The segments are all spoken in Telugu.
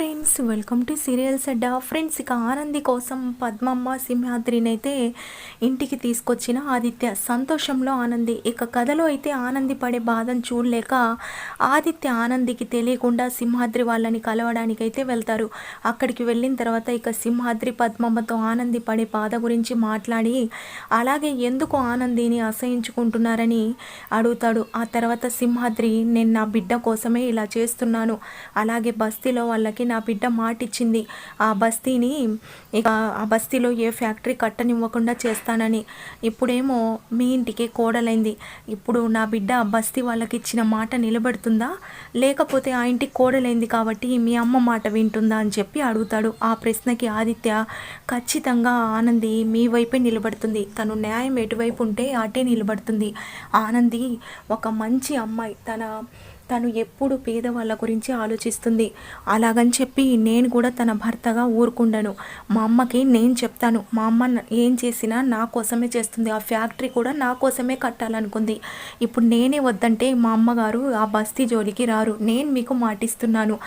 Friends welcome to serials Adda friends ఇక ఆనంది కోసం పద్మమ్మ సింహాద్రినైతే ఇంటికి తీసుకొచ్చిన ఆదిత్య సంతోషంలో ఆనంది. ఇక కథలో అయితే ఆనంది పడే బాధను చూడలేక ఆదిత్య ఆనందికి తెలియకుండా సింహాద్రి వాళ్ళని కలవడానికి అయితే వెళ్తారు. అక్కడికి వెళ్ళిన తర్వాత ఇక సింహాద్రి పద్మమ్మతో ఆనంది పడే బాధ గురించి మాట్లాడి అలాగే ఎందుకు ఆనందిని అసహించుకుంటున్నారని అడుగుతాడు. ఆ తర్వాత సింహాద్రి నేను నా బిడ్డ కోసమే ఇలా చేస్తున్నాను. అలాగే బస్తీలో వాళ్ళకి నా బిడ్డ మాటిచ్చింది. ఆ బస్తీని ఇక ఆ బస్తీలో ఏ ఫ్యాక్టరీ కట్టనివ్వకుండా చేస్తానని. ఇప్పుడేమో మీ ఇంటికి కోడలైంది. ఇప్పుడు నా బిడ్డ బస్తీ వాళ్ళకి ఇచ్చిన మాట నిలబడుతుందా? లేకపోతే ఆ ఇంటికి కోడలైంది కాబట్టి మీ అమ్మ మాట వింటుందా అని చెప్పి అడుగుతాడు. ఆ ప్రశ్నకి ఆదిత్య ఖచ్చితంగా ఆనంది మీ వైపే నిలబడుతుంది. తను న్యాయం ఎటువైపు ఉంటే అటే నిలబడుతుంది. ఆనంది ఒక మంచి అమ్మాయి. తన తను ఎప్పుడు పేదవాళ్ళ గురించి ఆలోచిస్తుంది. అలాగని చెప్పి నేను కూడా తన భర్తగా ఊరుకుండను. మా అమ్మకి నేను చెప్తాను మా అమ్మ ఏం చేసినా నా కోసమే చేస్తుంది. ఆ ఫ్యాక్టరీ కూడా నా కోసమే కట్టాలనుకుంది. ఇప్పుడు నేనే వద్దంటే మా అమ్మగారు ఆ బస్తీ జోలికి రారు. నేను మీకు మాటిస్తున్నాను.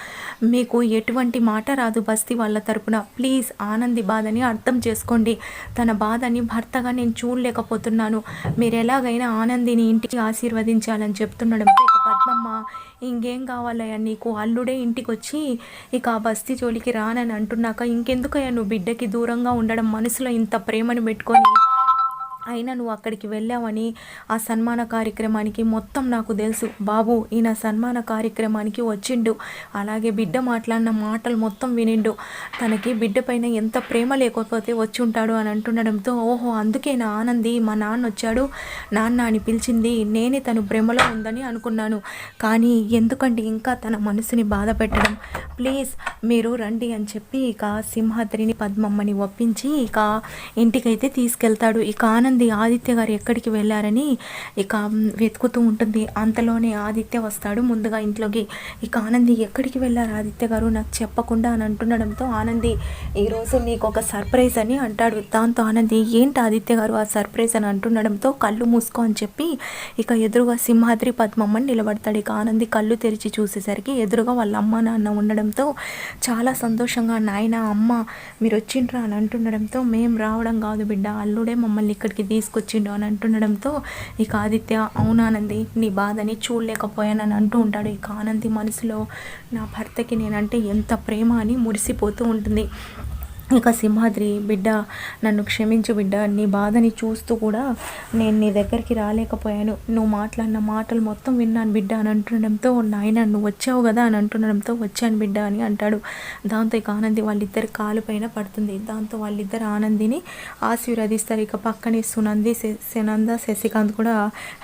మీకు ఎటువంటి మాట రాదు బస్తీ వాళ్ళ తరపున. ప్లీజ్ ఆనంది బాధని అర్థం చేసుకోండి. తన బాధని భర్తగా నేను చూడలేకపోతున్నాను. మీరు ఎలాగైనా ఆనందిని ఇంటికి ఆశీర్వదించాలని చెప్తుండడం ఇంకేం కావాలయ్యా? నీకు అల్లుడే ఇంటికి వచ్చి ఇక ఆ బస్తీ జోలికి రానని అంటున్నాక ఇంకెందుకయ్యా నువ్వు బిడ్డకి దూరంగా ఉండడం మనసులో ఇంత ప్రేమను పెట్టుకొని అయినా నువ్వు అక్కడికి వెళ్ళావని ఆ సన్మాన కార్యక్రమానికి మొత్తం నాకు తెలుసు. బాబు ఈయన సన్మాన కార్యక్రమానికి వచ్చిండు. అలాగే బిడ్డ మాట్లాడిన మాటలు మొత్తం వినిండు. తనకి బిడ్డ పైన ఎంత ప్రేమ లేకపోతే వచ్చి ఉంటాడు అని అంటుండడంతో ఓహో అందుకే నా ఆనంది? మా నాన్న వచ్చాడు. నాన్న అని పిలిచింది. నేనే తను ప్రేమలో ఉందని అనుకున్నాను. కానీ ఎందుకంటే ఇంకా తన మనసుని బాధ పెట్టడం. ప్లీజ్ మీరు రండి అని చెప్పి ఇక సింహాద్రిని పద్మమ్మని ఒప్పించి ఇక ఇంటికైతే తీసుకెళ్తాడు. ఇక ఆనంద్ ఆదిత్య గారు ఎక్కడికి వెళ్ళారని ఇక వెతుకుతూ ఉంటుంది. అంతలోనే ఆదిత్య వస్తాడు ముందుగా ఇంట్లోకి. ఇక ఆనంది ఎక్కడికి వెళ్ళారు ఆదిత్య గారు? నాకు చెప్పకుండా అని అంటుండడంతో ఆనంది ఈరోజు నీకు ఒక సర్ప్రైజ్ అని అంటాడు. దాంతో ఆనంది ఏంటి ఆదిత్య గారు ఆ సర్ప్రైజ్ అని అంటుండడంతో కళ్ళు మూసుకో అని చెప్పి ఇక ఎదురుగా సింహాద్రి పద్మమ్మని నిలబడతాడు. ఇక ఆనంది కళ్ళు తెరిచి చూసేసరికి ఎదురుగా వాళ్ళ అమ్మ నాన్న ఉండడంతో చాలా సంతోషంగా నాయన అమ్మ మీరు వచ్చిండ్రా అని అంటుండడంతో మేం రావడం కాదు బిడ్డ అల్లుడే మమ్మల్ని ఇక్కడికి తీసుకొచ్చిండు అని అంటుండడంతో ఇక ఆదిత్య అవునానంది నీ బాధని చూడలేకపోయానని అంటూ ఉంటాడు. ఇక ఆనంది మనసులో నా భర్తకి నేనంటే ఎంత ప్రేమ అని మురిసిపోతూ ఉంటుంది. ఇక సింహాద్రి బిడ్డ నన్ను క్షమించు బిడ్డ నీ బాధని చూస్తూ కూడా నేను నీ దగ్గరికి రాలేకపోయాను. నువ్వు మాట్లాడిన మాటలు మొత్తం విన్నాను బిడ్డ అని అంటుండడంతో నాయన నువ్వు వచ్చావు కదా అని అంటుండడంతో వచ్చాను బిడ్డ అని అంటాడు. దాంతో ఇక ఆనంది వాళ్ళిద్దరి కాలు పైన పడుతుంది. దాంతో వాళ్ళిద్దరు ఆనందిని ఆశీర్వదిస్తారు. ఇక పక్కనే సునంది సునంద శశికాంత్ కూడా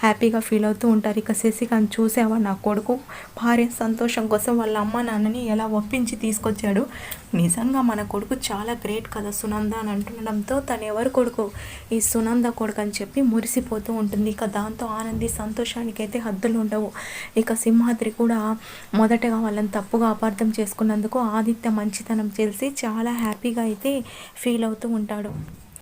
హ్యాపీగా ఫీల్ అవుతూ ఉంటారు. ఇక శశికాంత్ చూసావా నా కొడుకు భార్య సంతోషం కోసం వాళ్ళ అమ్మ నాన్నని ఎలా ఒప్పించి తీసుకొచ్చాడు? నిజంగా మన కొడుకు చాలా గ్రేట్ కదా సునంద అని అంటుండడంతో తను ఎవరు కొడుకు? ఈ సునంద కొడుకు అని చెప్పి మురిసిపోతూ ఉంటుంది. ఇక దాంతో ఆనంది సంతోషానికి అయితే హద్దులు ఉండవు. ఇక సింహాద్రి కూడా మొదటగా వాళ్ళని తప్పుగా అపార్థం చేసుకున్నందుకు ఆదిత్య మంచితనం తెలిసి చాలా హ్యాపీగా అయితే ఫీల్ అవుతూ ఉంటాడు.